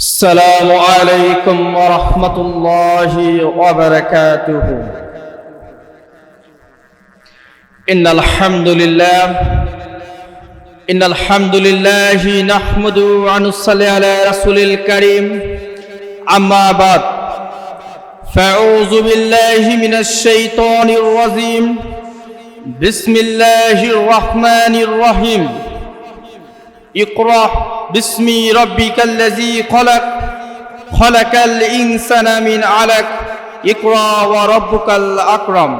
السلام عليكم ورحمة الله وبركاته إن الحمد لله إن الحمد لله نحمده ونصلي على رسول الكريم أما بعد فأعوذ بالله من الشيطان الرجيم بسم الله الرحمن الرحيم اقرأ باسم ربك الذي خلق خلق الإنسان من علق اقرأ وربك الأكرم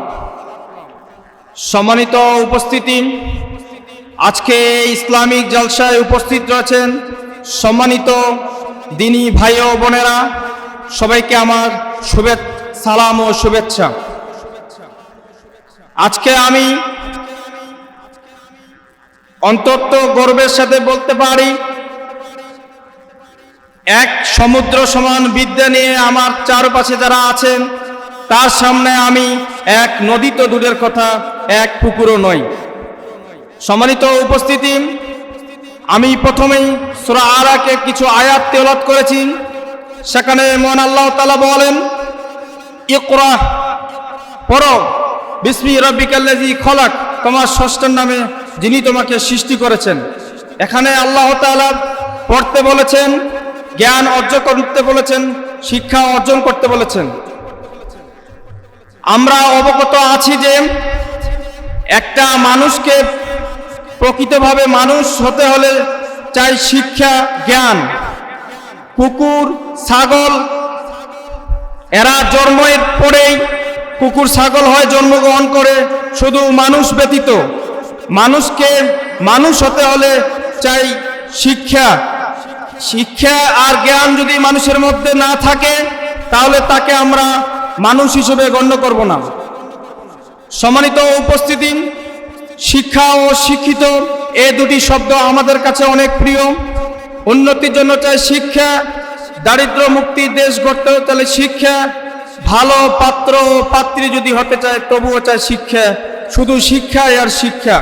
সম্মানিত উপস্থিতি আজকে ইসলামিক জলসায় উপস্থিত রয়েছেন সম্মানিত দিনী ভাই ও বোনেরা সবাইকে আমার শুভে সালাম ও শুভেচ্ছা আজকে আমি অন্তত গর্বের সাথে বলতে পারি, এক সমুদ্র সমান বিদ্যা নিয়ে আমার চারপাশে যারা আছেন, তার সামনে আমি এক নদী তো দূরের কথা, এক পুকুরও নই। সম্মানিত উপস্থিতি, আমি প্রথমেই সুরা আরাকে কিছু আয়াত তেলত করেছি, সেখানে মন আল্লাহ তালা বলেন, ইকরা, পড়ো, বিসমি রব্বিকাল্লাজি খলাক তোমার ষষ্ঠের নামে যিনি তোমাকে সৃষ্টি করেছেন। এখানে আল্লাহ তাআলা পড়তে বলেছেন, জ্ঞান অর্জন করতে বলেছেন, শিক্ষা অর্জন করতে বলেছেন। আমরা অবগত আছি যে একটা মানুষকে প্রকৃতভাবে মানুষ হতে হলে চাই শিক্ষা, জ্ঞান। কুকুর, ছাগল, এরা জন্মের পরেই কুকুর, ছাগল হয় জন্মগ্রহণ করে, শুধু মানুষ ব্যতীত। মানুষকে, মানুষ হতে হলে চাই শিক্ষা। শিক্ষা আর জ্ঞান যদি মানুষের মধ্যে না থাকে, তাহলে তাকে আমরা মানুষ হিসেবে গণ্য করব না। সম্মানিত উপস্থিতি, শিক্ষা ও শিক্ষিত এ দুটি শব্দ আমাদের কাছে অনেক প্রিয়। উন্নতির জন্য চাই শিক্ষা, দারিদ্র মুক্তি দেশ গড়তে হলে তাহলে শিক্ষা। ভালো পাত্র ও পাত্রী যদি হতে চায়, তবুও চায় শিক্ষা। শুধু শিক্ষাই আর শিক্ষা।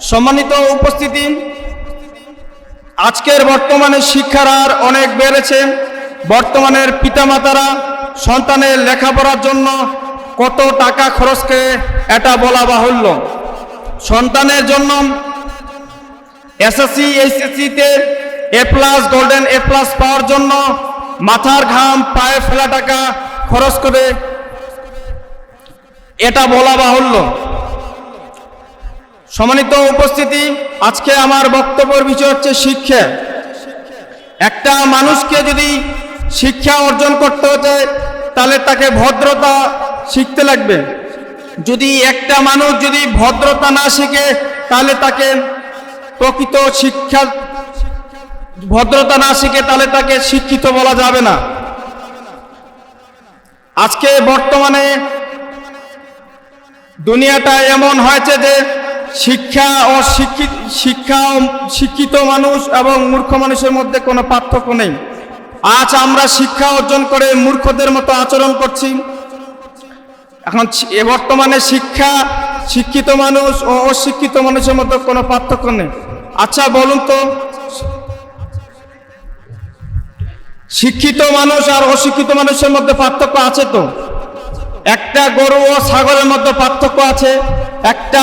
সম্মানিত উপস্থিতি, আজকের বর্তমানে শিক্ষার হার অনেক বেড়েছে। বর্তমানের পিতামাতারা সন্তানের লেখাপড়ার জন্য কত টাকা খরচ করে এটা বলা বাহুল্য। সন্তানের জন্য SSC এইচএসসিতে A plus, golden A plus পাওয়ার জন্য মাথার ঘাম, পায়ে ফেলা টাকা খরচ করে এটা বলা বাহুল্য। সম্মানিত উপস্থিতি, আজকে আমার বক্তব্যের বিষয় হচ্ছে শিক্ষা। একটা মানুষকে যদি শিক্ষা অর্জন করতে হতে, তাহলে তাকে ভদ্রতা শিখতে লাগবে। যদি একটা মানুষ যদি ভদ্রতা না শিখে, তাহলে তাকে প্রকৃত শিক্ষা, ভদ্রতা না শিখে, তাহলে তাকে শিক্ষিত বলা যাবে না। আজকে বর্তমানে দুনিয়াটা এমন হয়েছে যে শিক্ষা ও শিক্ষিত, শিক্ষা শিক্ষিত মানুষ এবং মূর্খ মানুষের মধ্যে কোনো পার্থক্য নেই। আজ আমরা শিক্ষা অর্জন করে মূর্খদের মতো আচরণ করছি। এখন বর্তমানে শিক্ষা, শিক্ষিত মানুষ ও অশিক্ষিত মানুষের মধ্যে কোনো পার্থক্য নেই। আচ্ছা বলুন তো। শিক্ষিত মানুষ আর অশিক্ষিত মানুষের মধ্যে পার্থক্য আছে তো? একটা গরু ও ছাগলের মধ্যে পার্থক্য আছে, একটা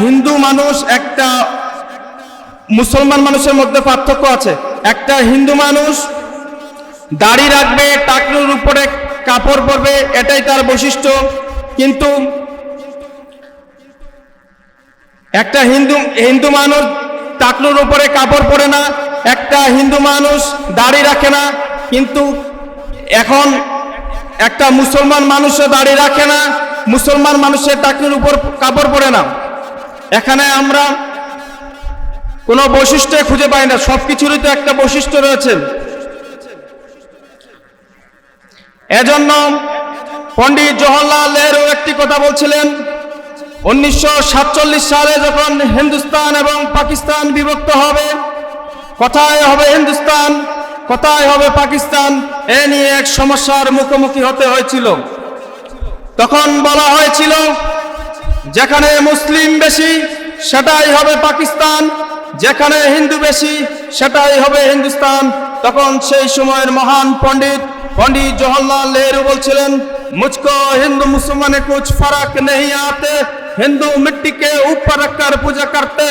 হিন্দু মানুষ, একটা মুসলমান মানুষের মধ্যে পার্থক্য আছে। একটা হিন্দু মানুষ দাড়ি রাখবে, টাকনুর উপরে কাপড় পরবে, এটাই তার বৈশিষ্ট্য। কিন্তু একটা হিন্দু হিন্দু মানুষ টাকনুর উপরে কাপড় পরে না, একটা হিন্দু মানুষ দাড়ি রাখে না। কিন্তু এখন একটা মুসলমান মানুষও দাড়ি রাখে না, মুসলমান মানুষের টাকনুর উপর কাপড় পরে না। এখানে আমরা কোনো বৈশিষ্ট্য খুঁজে পাই না সব কিছুরই তো একটা বৈশিষ্ট্য রয়েছে। এজন্য পণ্ডিত জওহরলাল নেহরু একটি কথা বলছিলেন, উনিশশো সাতচল্লিশ সালে যখন হিন্দুস্তান এবং পাকিস্তান বিভক্ত হবে, কথায় হবে হিন্দুস্তান কোথায় হবে পাকিস্তান? এ নিয়ে এক সমস্যার মুখোমুখি হতে হয়েছিল। তখন বলা হয়েছিল, যেখানে মুসলিম বেশি, সেটাই হবে পাকিস্তান। যেখানে হিন্দু বেশি, সেটাই হবে হিন্দুস্তান। তখন সেই সময়ের মহান পণ্ডিত পণ্ডিত জওহরলাল নেহরু বলছিলেন মুজকো হিন্দু মুসলমানে কুছ ফরক নেই আতে। হিন্দু মিট্টিকে উপর ऊपर পূজা করতে करते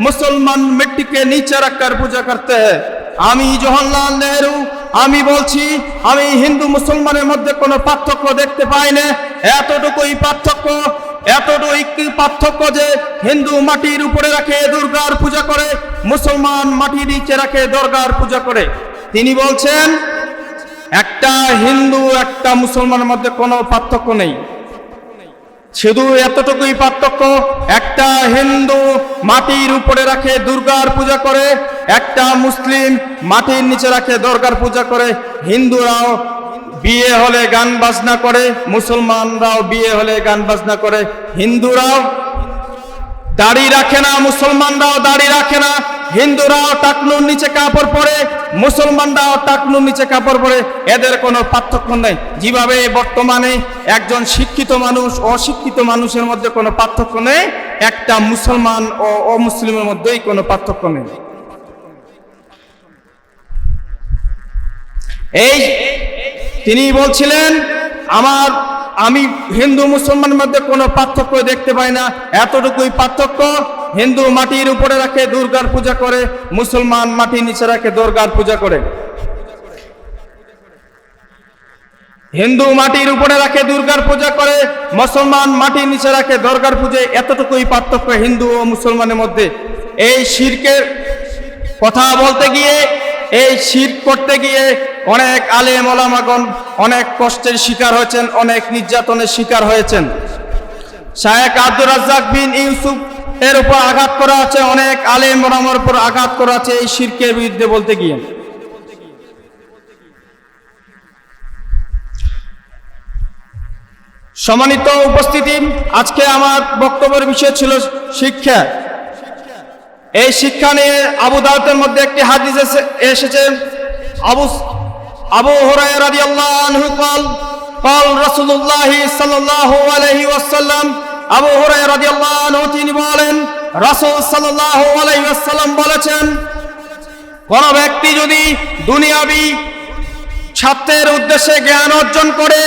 মুসলমান মিট্টিকে मिट्टी के পূজা করতে पूजा আমি জওহরলাল নেহরু, আমি বলছি, আমি হিন্দু মুসলমানের মধ্যে কোনো পার্থক্য দেখতে পাই না। এতটুকুই পার্থক্য এতটুকু পার্থক্য যে হিন্দু মাটির উপরে রাখে দুর্গার পূজা করে, মুসলমান মাটির নিচে রাখে দুর্গার পূজা করে। তিনি বলছেন, একটা হিন্দু, একটা মুসলমানের মধ্যে কোনো পার্থক্য নেই। শুধু এতটুকুই পার্থক্য, একটা হিন্দু মাটির উপরে রাখে দুর্গার পূজা করে একটা মুসলিম মাটির নিচে রাখে দরকার পূজা করে, হিন্দুরাও বিয়ে হলে গান বাজনা করে, মুসলমানরাও বিয়ে হলে গান বাজনা করে, হিন্দুরাও দাড়ি রাখে না, মুসলমানরাও দাড়ি রাখে না, হিন্দুরাও টাকনুর নিচে কাপড় পরে, মুসলমানরাও টাকনুর নিচে কাপড় পরে, এদের কোনো পার্থক্য নেই। যেভাবে বর্তমানে একজন শিক্ষিত মানুষ, অশিক্ষিত মানুষের মধ্যে কোনো পার্থক্য নেই, একটা মুসলমান ও অমুসলিমের মধ্যেই কোনো পার্থক্য নেই। এই, তিনি বলছিলেন, আমার, আমি হিন্দু মুসলমানের মধ্যে কোনো পার্থক্য দেখতে পাই না। এতটুকুই পার্থক্য, হিন্দু মাটির উপরে রাখে দুর্গার পূজা করে, মুসলমান মাটির নিচে রাখে দুর্গার পূজা করে। হিন্দু মাটির উপরে রাখে দুর্গার পূজা করে, মুসলমান মাটির নিচে রাখে দুর্গার পূজা। এতটুকুই পার্থক্য হিন্দু ও মুসলমানের মধ্যে। এই শিরকের কথা বলতে গিয়ে এই শীত করতে গিয়ে অনেক আলেম ওলামাগণ অনেক কষ্টের শিকার হয়েছেন, অনেক নির্যাতনের শিকার হয়েছেন। শায়েক আব্দুর রাজ্জাক বিন ইউসুফ এর উপর আঘাত করা আছে, অনেক আলেম ওলামার উপর আঘাত করা আছে এই শিরকের বিরুদ্ধে বলতে গিয়ে। সম্মানিত উপস্থিতি, আজকে আমার বক্তব্যের বিষয় ছিল শিক্ষা। এই শিক্ষা নিয়ে আবু দাউদের মধ্যে একটি হাদিস এসে- এসেছে আবু আবু হুরায়রা রাদিয়াল্লাহু আনহু قال قال رسول الله صلى الله عليه وسلم আবু হুরায়রা রাদিয়াল্লাহু আনহু তিনি বলেন রাসূল সাল্লাল্লাহু আলাইহি ওয়াসাল্লাম বলেছেন কোন ব্যক্তি যদি দুনিয়াবি স্বার্থের উদ্দেশ্যে জ্ঞান অর্জন করে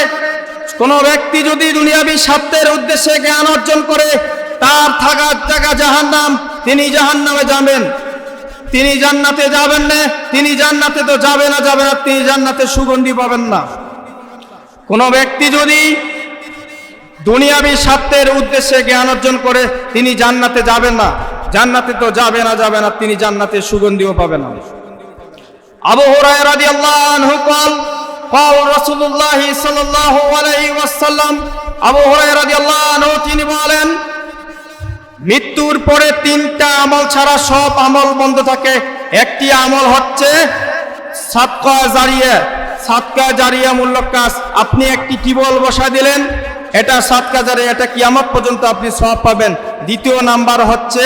কোন ব্যক্তি যদি দুনিয়াবি স্বার্থের উদ্দেশ্যে জ্ঞান অর্জন করে তার থাকার জায়গা জাহান্নাম তিনি জাহান্নামে যাবেন তিনি জান্নাতে যাবেন না তিনি জান্নাতে তো যাবে না যাবে না তিনি জান্নাতে সুগন্ধি পাবেন না কোন ব্যক্তি যদি দুনিয়াবি স্বার্থের উদ্দেশ্যে জ্ঞান অর্জন করে তিনি জান্নাতে যাবেন না জান্নাতে তো যাবে না যাবে না তিনি জান্নাতে সুগন্ধিও পাবেন না আবু হুরায়রা রাদিয়াল্লাহু আনহু قال قال رسول الله صلى الله عليه وسلم আবু হুরায়রা রাদিয়াল্লাহু আনহু তিনি বলেন মৃত্যুর পরে তিনটা আমল ছাড়া সব আমল বন্ধ থাকে। একটি আমল হচ্ছে সাতকা জারিয়া। সাতকা কাজ। আপনি একটি টিবল বসা দিলেন, এটা সাতকা জারিয়া, এটা কিয়ামত পর্যন্ত আপনি সব পাবেন। দ্বিতীয় নাম্বার হচ্ছে,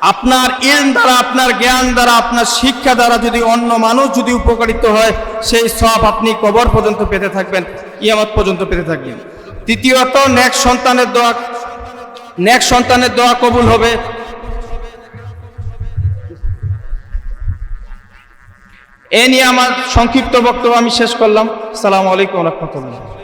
আপনার ইলম দ্বারা, আপনার জ্ঞান দ্বারা, আপনার শিক্ষা দ্বারা যদি অন্য মানুষ যদি উপকারিত হয়, সেই সব আপনি কবর পর্যন্ত পেতে থাকবেন ইয়ামত পর্যন্ত পেতে থাকবেন। তৃতীয়ত, নেক সন্তানের দোয়া। নেক সন্তানের দোয়া কবুল হবে। এ নিয়ে আমার সংক্ষিপ্ত বক্তব্য আমি শেষ করলাম। সালাম আলাইকুম রহমতুল্লাহ।